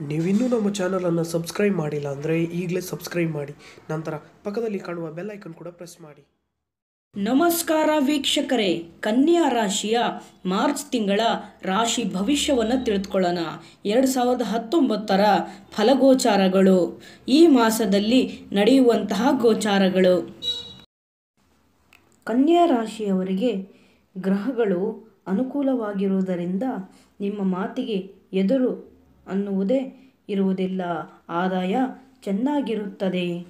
ನೀವಿನ್ನೂ ನಮ್ಮ ಚಾನಲನ್ನು ಸಬ್ಸ್ಕ್ರೈಬ್ ಮಾಡಿಲ್ಲ ಅಂದರೆ ಈಗಲೇ ಸಬ್ಸ್ಕ್ರೈಬ್ ಮಾಡಿ. ನಂತರ ಪಕ್ಕದಲ್ಲಿ ಕಾಣುವ ಬೆಲ್ ಐಕನ್ ಕೂಡ ಪ್ರೆಸ್ ಮಾಡಿ. ನಮಸ್ಕಾರ ವೀಕ್ಷಕರೇ. ಕನ್ಯಾ ರಾಶಿಯ ಮಾರ್ಚ್ ತಿಂಗಳ ರಾಶಿ ಭವಿಷ್ಯವನ್ನು ತಿಳಿದುಕೊಳ್ಳೋಣ ಎರಡು ಸಾವಿರದ ಹತ್ತೊಂಬತ್ತರ ಫಲಗೋಚಾರಗಳು. ಈ ಮಾಸದಲ್ಲಿ ನಡೆಯುವಂತಹ ಗೋಚಾರಗಳು. ಕನ್ಯಾ ರಾಶಿಯವರಿಗೆ ಗ್ರಹಗಳು ಅನುಕೂಲವಾಗಿರುವುದರಿಂದ ನಿಮ್ಮ ಮಾತಿಗೆ ಎದುರು ಅನ್ನುವುದೇ ಇರುವುದಿಲ್ಲ. ಆದಾಯ ಚೆನ್ನಾಗಿರುತ್ತದೆ.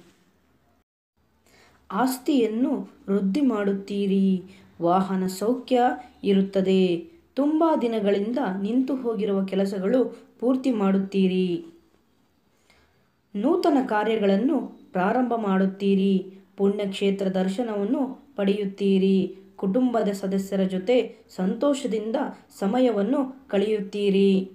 ಆಸ್ತಿಯನ್ನು ವೃದ್ಧಿ ಮಾಡುತ್ತೀರಿ. ವಾಹನ ಸೌಖ್ಯ ಇರುತ್ತದೆ. ತುಂಬ ದಿನಗಳಿಂದ ನಿಂತು ಹೋಗಿರುವ ಕೆಲಸಗಳು ಪೂರ್ತಿ ಮಾಡುತ್ತೀರಿ. ನೂತನ ಕಾರ್ಯಗಳನ್ನು ಪ್ರಾರಂಭ ಮಾಡುತ್ತೀರಿ. ಪುಣ್ಯಕ್ಷೇತ್ರ ದರ್ಶನವನ್ನು ಪಡೆಯುತ್ತೀರಿ. ಕುಟುಂಬದ ಸದಸ್ಯರ ಜೊತೆ ಸಂತೋಷದಿಂದ ಸಮಯವನ್ನು ಕಳೆಯುತ್ತೀರಿ.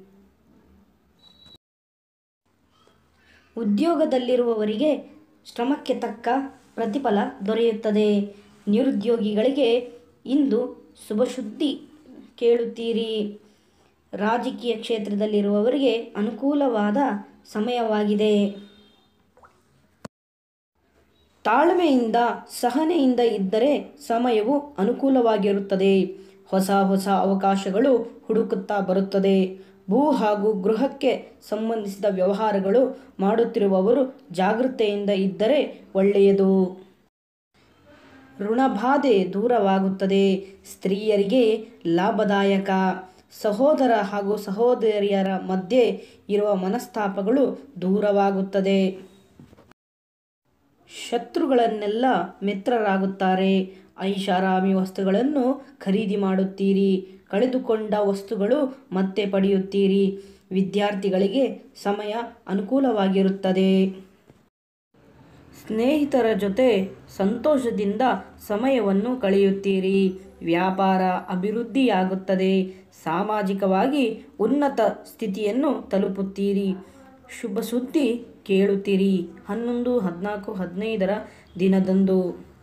ಉದ್ಯೋಗದಲ್ಲಿರುವವರಿಗೆ ಶ್ರಮಕ್ಕೆ ತಕ್ಕ ಪ್ರತಿಫಲ ದೊರೆಯುತ್ತದೆ. ನಿರುದ್ಯೋಗಿಗಳಿಗೆ ಇಂದು ಶುಭ ಶುದ್ಧಿ ಕೇಳುತ್ತೀರಿ. ರಾಜಕೀಯ ಕ್ಷೇತ್ರದಲ್ಲಿರುವವರಿಗೆ ಅನುಕೂಲವಾದ ಸಮಯವಾಗಿದೆ. ತಾಳ್ಮೆಯಿಂದ ಸಹನೆಯಿಂದ ಇದ್ದರೆ ಸಮಯವು ಅನುಕೂಲವಾಗಿರುತ್ತದೆ. ಹೊಸ ಹೊಸ ಅವಕಾಶಗಳು ಹುಡುಕುತ್ತಾ ಬರುತ್ತದೆ. ಭೂ ಹಾಗೂ ಗೃಹಕ್ಕೆ ಸಂಬಂಧಿಸಿದ ವ್ಯವಹಾರಗಳು ಮಾಡುತ್ತಿರುವವರು ಜಾಗೃತೆಯಿಂದ ಇದ್ದರೆ ಒಳ್ಳೆಯದು. ಋಣಬಾಧೆ ದೂರವಾಗುತ್ತದೆ. ಸ್ತ್ರೀಯರಿಗೆ ಲಾಭದಾಯಕ. ಸಹೋದರ ಹಾಗೂ ಸಹೋದರಿಯರ ಮಧ್ಯೆ ಇರುವ ಮನಸ್ತಾಪಗಳು ದೂರವಾಗುತ್ತದೆ. ಶತ್ರುಗಳನ್ನೆಲ್ಲ ಮಿತ್ರರಾಗುತ್ತಾರೆ. ಐಷಾರಾಮಿ ವಸ್ತುಗಳನ್ನು ಖರೀದಿ ಮಾಡುತ್ತೀರಿ. ಕಳೆದುಕೊಂಡ ವಸ್ತುಗಳು ಮತ್ತೆ ಪಡೆಯುತ್ತೀರಿ. ವಿದ್ಯಾರ್ಥಿಗಳಿಗೆ ಸಮಯ ಅನುಕೂಲವಾಗಿರುತ್ತದೆ. ಸ್ನೇಹಿತರ ಜೊತೆ ಸಂತೋಷದಿಂದ ಸಮಯವನ್ನು ಕಳೆಯುತ್ತೀರಿ. ವ್ಯಾಪಾರ ಅಭಿವೃದ್ಧಿಯಾಗುತ್ತದೆ. ಸಾಮಾಜಿಕವಾಗಿ ಉನ್ನತ ಸ್ಥಿತಿಯನ್ನು ತಲುಪುತ್ತೀರಿ. ಶುಭ ಸುದ್ದಿ ಕೇಳುತ್ತೀರಿ. ಹನ್ನೊಂದು ಹದಿನಾಲ್ಕು ಹದಿನೈದರ ದಿನದಂದು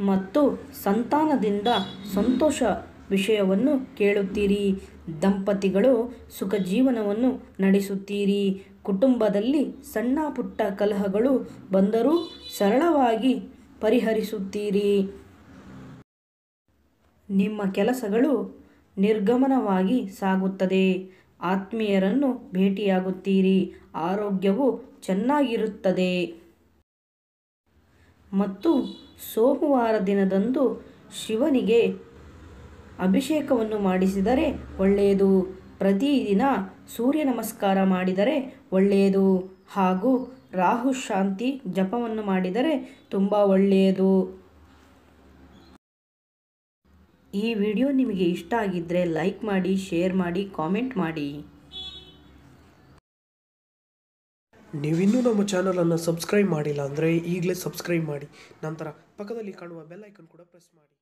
ಮತ್ತು ಸಂತಾನದಿಂದ ಸಂತೋಷ ವಿಷಯವನ್ನು ಕೇಳುತ್ತೀರಿ. ದಂಪತಿಗಳು ಸುಖ ಜೀವನವನ್ನು ನಡೆಸುತ್ತೀರಿ. ಕುಟುಂಬದಲ್ಲಿ ಸಣ್ಣ ಪುಟ್ಟ ಕಲಹಗಳು ಬಂದರೂ ಸರಳವಾಗಿ ಪರಿಹರಿಸುತ್ತೀರಿ. ನಿಮ್ಮ ಕೆಲಸಗಳು ನಿರ್ಗಮನವಾಗಿ ಸಾಗುತ್ತದೆ. ಆತ್ಮೀಯರನ್ನು ಭೇಟಿಯಾಗುತ್ತೀರಿ. ಆರೋಗ್ಯವು ಚೆನ್ನಾಗಿರುತ್ತದೆ. ಮತ್ತು ಸೋಮವಾರ ದಿನದಂದು ಶಿವನಿಗೆ ಅಭಿಷೇಕವನ್ನು ಮಾಡಿಸಿದರೆ ಒಳ್ಳೆಯದು. ಪ್ರತಿದಿನ ಸೂರ್ಯ ನಮಸ್ಕಾರ ಮಾಡಿದರೆ ಒಳ್ಳೆಯದು. ಹಾಗೂ ರಾಹು ಶಾಂತಿ ಜಪವನ್ನು ಮಾಡಿದರೆ ತುಂಬ ಒಳ್ಳೆಯದು. ಈ ವಿಡಿಯೋ ನಿಮಗೆ ಇಷ್ಟ ಆಗಿದ್ದರೆ ಲೈಕ್ ಮಾಡಿ, ಶೇರ್ ಮಾಡಿ, ಕಾಮೆಂಟ್ ಮಾಡಿ. ನೀವಿನ್ನೂ ನಮ್ಮ ಚಾನಲನ್ನು ಸಬ್ಸ್ಕ್ರೈಬ್ ಮಾಡಿಲ್ಲ ಅಂದರೆ ಈಗಲೇ ಸಬ್ಸ್ಕ್ರೈಬ್ ಮಾಡಿ. ನಂತರ ಪಕ್ಕದಲ್ಲಿ ಕಾಣುವ ಬೆಲ್ ಐಕನ್ ಕೂಡ ಪ್ರೆಸ್ ಮಾಡಿ.